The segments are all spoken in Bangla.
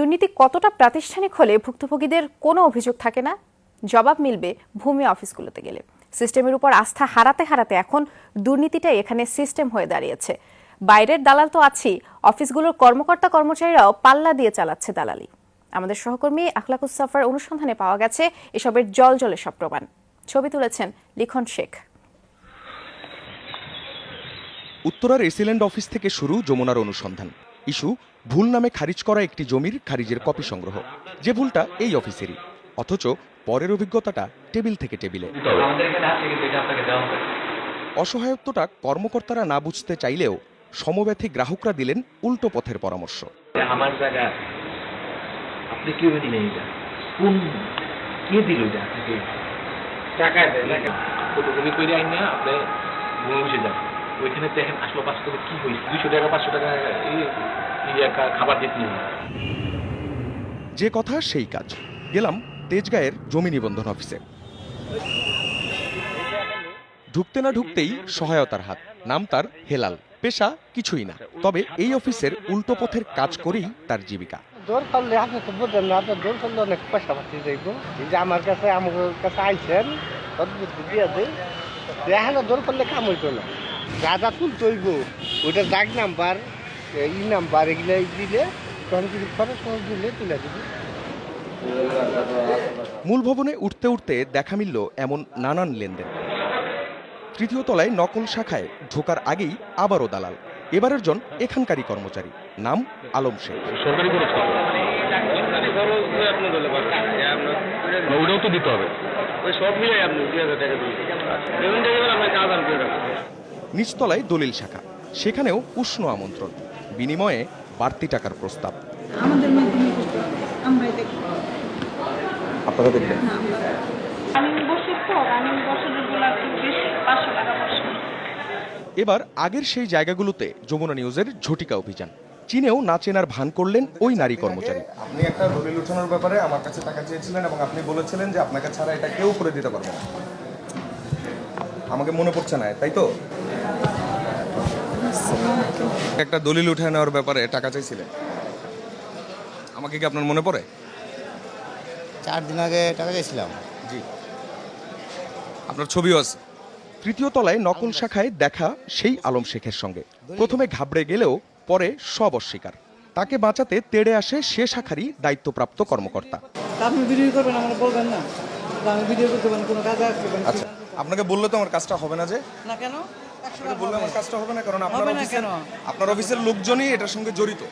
দুর্নীতি কতটা প্রাতিষ্ঠানিক হলে ভুক্তভোগীদের কোনো অভিযোগ থাকে না? জবাব মিলবে ভূমি অফিসগুলোতে গেলে। সিস্টেমের উপর আস্থা হারাতে হারাতে এখন দুর্নীতিটাই এখানে সিস্টেম হয়ে দাঁড়িয়েছে। বাইরের দালাল তো আছেই, অফিসগুলোর কর্মকর্তা কর্মচারীরাও পাল্লা দিয়ে চালাচ্ছে দালালি। আমাদের সহকর্মী আখলাকুস সাফার অনুসন্ধানে পাওয়া গেছে, এসবের জল জলে সব প্রমাণ। ছবি তুলেছেন লিখন শেখ। উত্তরার এসিল্যান্ড অফিস থেকে শুরু যমুনার অনুসন্ধান। ইস্যু ভুল নামে খারিজ করা একটি জমির খারিজের কপি সংগ্রহ। যে ভুলটা এই অফিসেরই। অথচ পরের অভিজ্ঞতাটা টেবিল থেকে টেবিলে। অসহায়ত্বটা কর্মকর্তারা না বুঝতে চাইলেও সমব্যথী গ্রাহকরা দিলেন উল্টো পথের পরামর্শ। আমার জায়গা আপনি কীভাবে নিলেন এটা? কোন কে দিল এটা আপনাকে? টাকা দেয় ফটোকপি করে আইন না আপনি ভূমি বসে যান ওইখানে দেখেন আসলো বাস্তবে কি হয়েছে? দুইশো টাকা পাঁচশো টাকা এই খাবার দিতে যে কথা সেই কাজ। গেলাম তেজগাঁয়ের জমি নিবন্ধন অফিসে। ঢুকতে না ঢুকতেই সহায়তার হাত। নাম তার হেলাল। পেশা কিছুই না। তবে এই অফিসের উল্টো পথের কাজ করেই তার জীবিকা। দৌড় করলে আপনি তো বুঝলেন না আপনার দৌড় করলে অনেক পয়সা পাতি যাইব যে আমার কাছে আমার কাছে আইছেন সদ্বুদ্ধি দিয়ে দেয় দেখেন দৌড় করলে কাম হইতো না। যা তুলতে হইব ওইটা দাগ নাম্বার ই নাম্বার এগুলো দিলে তখন কিছু খরচ খরচ দিলে তুলে দিবি। মূল ভবনে উঠতে উঠতে দেখা মিলল এমন নানান লেনদেন। তৃতীয় তলায় নকল শাখায় ঢোকার আগেই আবারও দালাল। এবারের জন এখানকারই কর্মচারী। নাম আলম শেখ। সরকারি খরচ তো দিতে হবে। ওই সব মিলে আপনি দুই হাজার টাকা দিন। নিচতলায় দলিল শাখা। সেখানেও উষ্ণ আমন্ত্রণ। বিনিময়ে বাড়তি টাকার প্রস্তাব। আমাদের আপনারা দেখবেন। এবার আগের সেই জায়গাগুলোতে যমুনা নিউজের ঝটিকা অভিযান। চীনেও না চেনার ভান করলেন ওই নারী কর্মচারী। আপনি একটা দলিল উঠানোর ব্যাপারে আমার কাছে টাকা চেয়েছিলেন এবং আপনি বলেছিলেন যে আপনাকে ছাড়া এটা কেউ করে দিতে পারবে না। আমাকে মনে পড়ছে না তাই তো? একটা দলিল উঠে নেওয়ার ব্যাপারে টাকা চাইছিলেন। আমাকে কি আপনার মনে পড়ে? চার দিন আগে টাকা চাইছিলাম। জি। আপনার ছবিও আছে। তৃতীয় তলায় নকল শাখায় দেখা সেই আলম শেখের সঙ্গে। প্রথমে ঘাবড়ে গেলেও পরে সব অস্বীকার। তাকে বাঁচাতে তেড়ে আসে সে শাখারই দায়িত্বপ্রাপ্ত কর্মকর্তা। তা আপনি ভিডিও করবেন আমার বলবেন না। আমি ভিডিও করতে কোনো কাজে আসবেন আচ্ছা। আপনাকে বললে তো আমার কাজটা হবে না যে। না কেন? আপনাকে বললে আমার কাজটা হবে না কারণ আপনার অফিসের আপনার অফিসের লোকজনই এটার সঙ্গে জড়িত।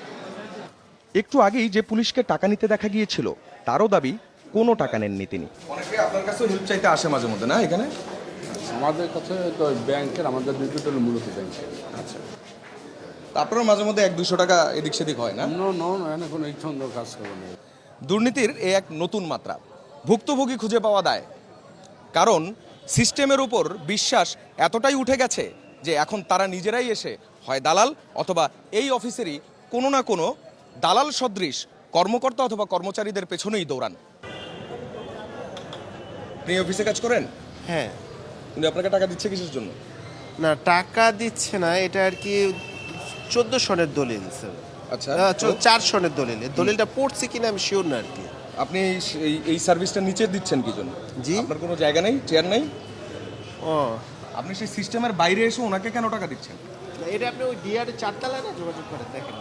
একটু আগেই যে পুলিশকে টাকা নিতে দেখা গিয়েছিল তারও দাবি কোনো টাকা নেননি তিনি। অনেকে আপনার কাছে হেল্প চাইতে আসে মাঝে মধ্যে না এখানে? আমাদের কাছে তো ব্যাংকের আমাদের ডিজিটাল মূলত ব্যাংকের। আচ্ছা। আপনারও মাঝে মধ্যে এক দুশো টাকা এদিক সেদিক হয় না? নো নো এখানে কোনো এই ছন্দ কাজ করবে না। দুর্নীতির এ এক নতুন মাত্রা। ভুক্তভোগী খুঁজে পাওয়া দেয়। কারণ সিস্টেমের উপর বিশ্বাস এতটাই উঠে গেছে যে এখন তারা নিজেরাই এসে হয় দালাল অথবা এই অফিসেরই কোনো না কোনো দালাল সদৃশ কর্মকর্তা অথবা কর্মচারীদের পেছনেই দৌড়ান। আপনি অফিসে কাজ করেন? হ্যাঁ। কিন্তু আপনাকে টাকা দিচ্ছে কিসের জন্য? না টাকা দিচ্ছে না এটা আর কি চোদ্দ সনের দলিল স্যার আচ্ছা। চার সনের দলিল। দলিলটা পড়ছে কিনা আমি শিওর না আর কি। আপনি এই সার্ভিসটা নিচে দিচ্ছেন কি জন্য? জি। আপনার কোনো জায়গা নেই? চেয়ার নেই? ও আপনি সেই সিস্টেমের বাইরে এসে ওনাকে কেন টাকা দিচ্ছেন? এটা আপনি ওই ডিআর চারতলায় না যোগাযোগ করে দেখেন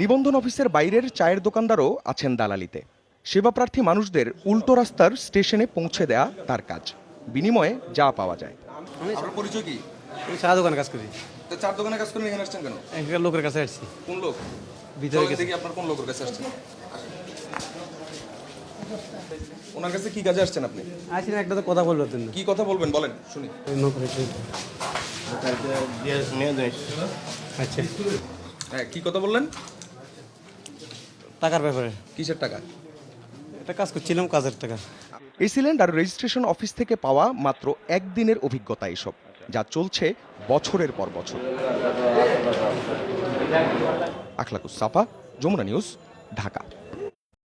নিবন্ধন অফিসের বাইরের চায়ের দোকানদারও আছেন দালালিতে। সেবাপ্রার্থী মানুষদের উল্টো রাস্তার স্টেশনে পৌঁছে দেয়া তার কাজ। বিনিময়ে যা পাওয়া যায়। আপনার পরিচয় কি? আমি চা দোকানে কাজ করি। তো চার দোকানে কাজ করেন এখানে আসছেন কেন? একটা লোকের কাছে আসছি। কোন লোক? ভিতরে দেখি আপনার কোন লোকের কাছে আসছেন। ওনার কাছে কি কাজে আসছেন আপনি? আসি না একটা তো কথা বলব তুমি কি কথা বলবেন? বলেন শুনি। আচ্ছা। হ্যাঁ কি কথা বললেন? টাকার ব্যাপারে। কিসের টাকা? একটা কাজ করছিলাম কাজের টাকা। এসিল্যান্ড আর রেজিস্ট্রেশন অফিস থেকে পাওয়া মাত্র একদিনের অভিজ্ঞতা এসব যা চলছে বছরের পর বছর। আখলাকুস সাফা যমুনা নিউজ ঢাকা।